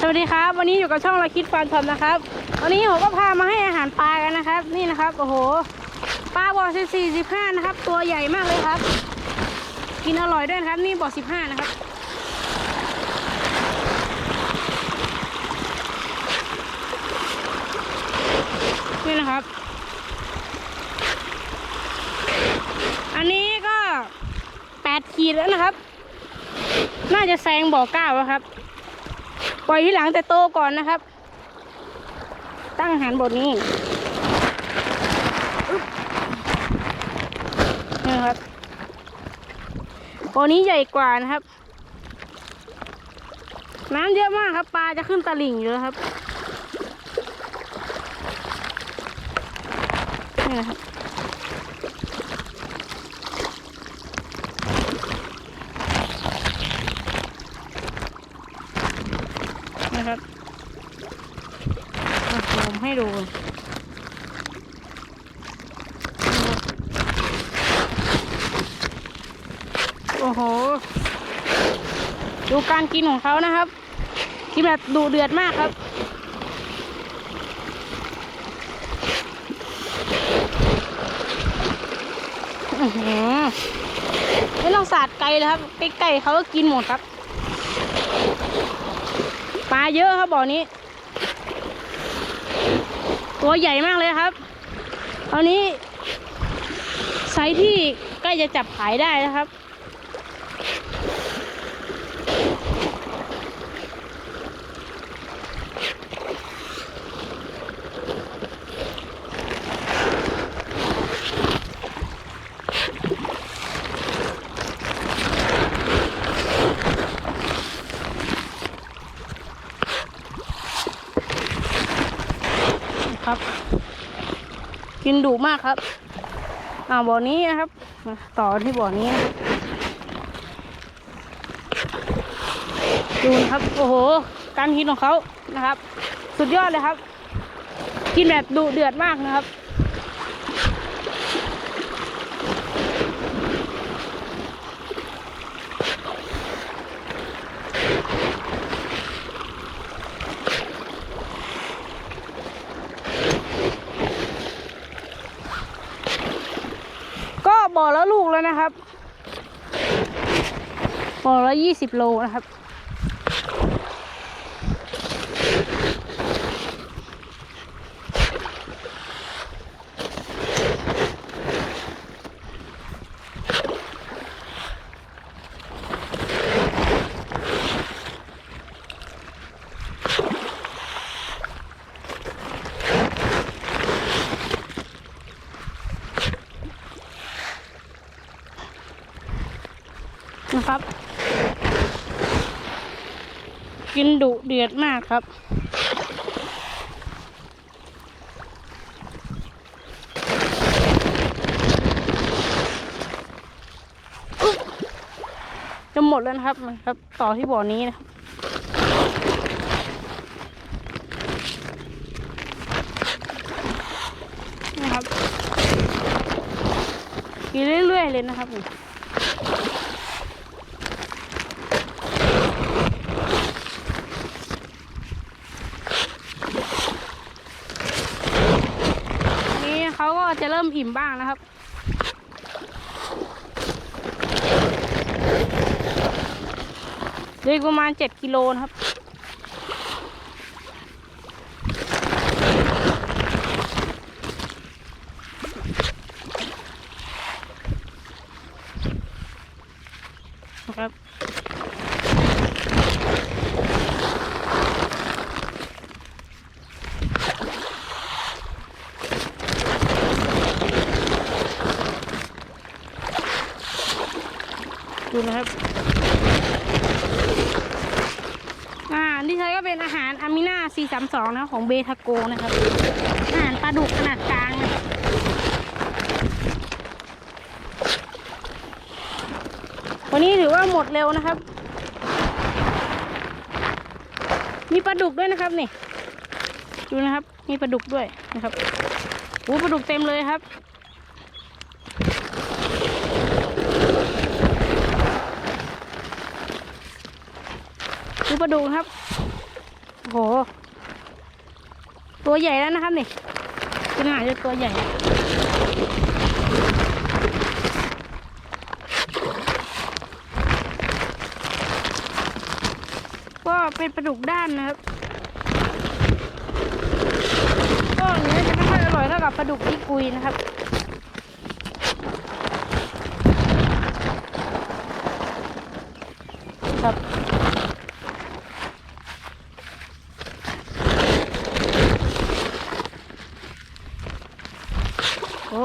สวัสดีครับ วันนี้อยู่กับช่องเราคิดฟาร์มทอมนะครับ วันนี้ผมก็พามาให้อาหารปลากันนะครับ นี่นะครับโอ้โหปลาบ่อสิบสี่สิบห้านะครับ ตัวใหญ่มากเลยครับ กินอร่อยด้วยครับ นี่บ่อสิบห้านะครับนี่นะครับ อันนี้ก็แปดขีดแล้วนะครับ น่าจะแซงบ่อเก้าแล้วครับ ปล่อยที่หลังแต่โตก่อนนะครับ ตั้งหันบทนี้นี่ครับบ่อนี้ใหญ่กว่านะครับ น้ำเยอะมากครับปลาจะขึ้นตลิ่งอยู่แล้วครับนี่นะครับ นะครับผมให้ดูโอ้โห ดูการกินของเขานะครับกินแบบดุเดือดมากครับอื้อหือไม่ต้องสาดไกลเลยครับใกล้ๆเขาก็กินหมดครับ ปลาเยอะครับบ่อนี้ ตัวใหญ่มากเลยครับตอนนี้ไซส์ที่ใกล้จะจับขายได้นะครับครับ กินดุมากครับอ่าบ่อนี้นะครับ ต่อที่บ่อนี้นะดูนะครับ โอ้โห การกินของเขานะครับ สุดยอดเลยครับ กินแบบดุเดือดมากนะครับ ก็บ่อ ลูกแล้วนะครับบ่อละยี่สิบโลนะครับ ครับ กินดุเดือดมากครับ จะหมดแล้วนะครับนะครับ ต่อที่บ่อนี้นะครับนะครับกินเรื่อยๆเลยนะครับนี่ นี้เขาก็ จะเริ่มอิ่มบ้างนะครับเหลยประมาณเจ็ดกิโลนะครับครับ ดูนะครับอาหารที่ใช้ก็เป็นอาหารอามิน่า 432 นะของเบทาโกนะครับ อาหารปลาดุกขนาดกลางนะวันนี้ถือว่าหมดเร็วนะครับ มีปลาดุกด้วยนะครับนี่ ดูนะครับ มีปลาดุกด้วยนะครับโอ้ปลาดุกเต็มเลยครับ ปลาดุกครับ โห ตัวใหญ่แล้วนะครับนี่ขนาดจะตัวใหญ่ ก็เป็นปลาดุกด้านนะครับก็เนื้อจะไม่ค่อยอร่อยเท่ากับปลาดุกที่กุยนะครับ โอ้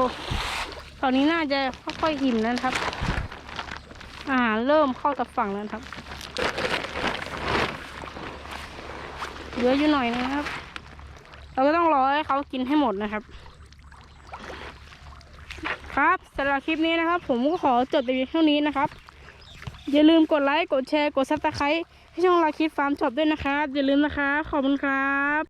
ตอนนี้น่าจะค่อยๆหิมแล้วนะครับ อาหารเริ่มเข้ากับฝั่งแล้วนะครับเหลืออยู่หน่อยนะครับ เราก็ต้องรอให้เขากินให้หมดนะครับ ครับสำหรับคลิปนี้นะครับ ผมก็ขอจบไปเท่านี้นะครับ อย่าลืมกดไลค์ กดแชร์ กดซับสไครต์ให้ช่องลาคิดฟาร์มจบด้วยนะครับ อย่าลืมนะครับ ขอบคุณครับ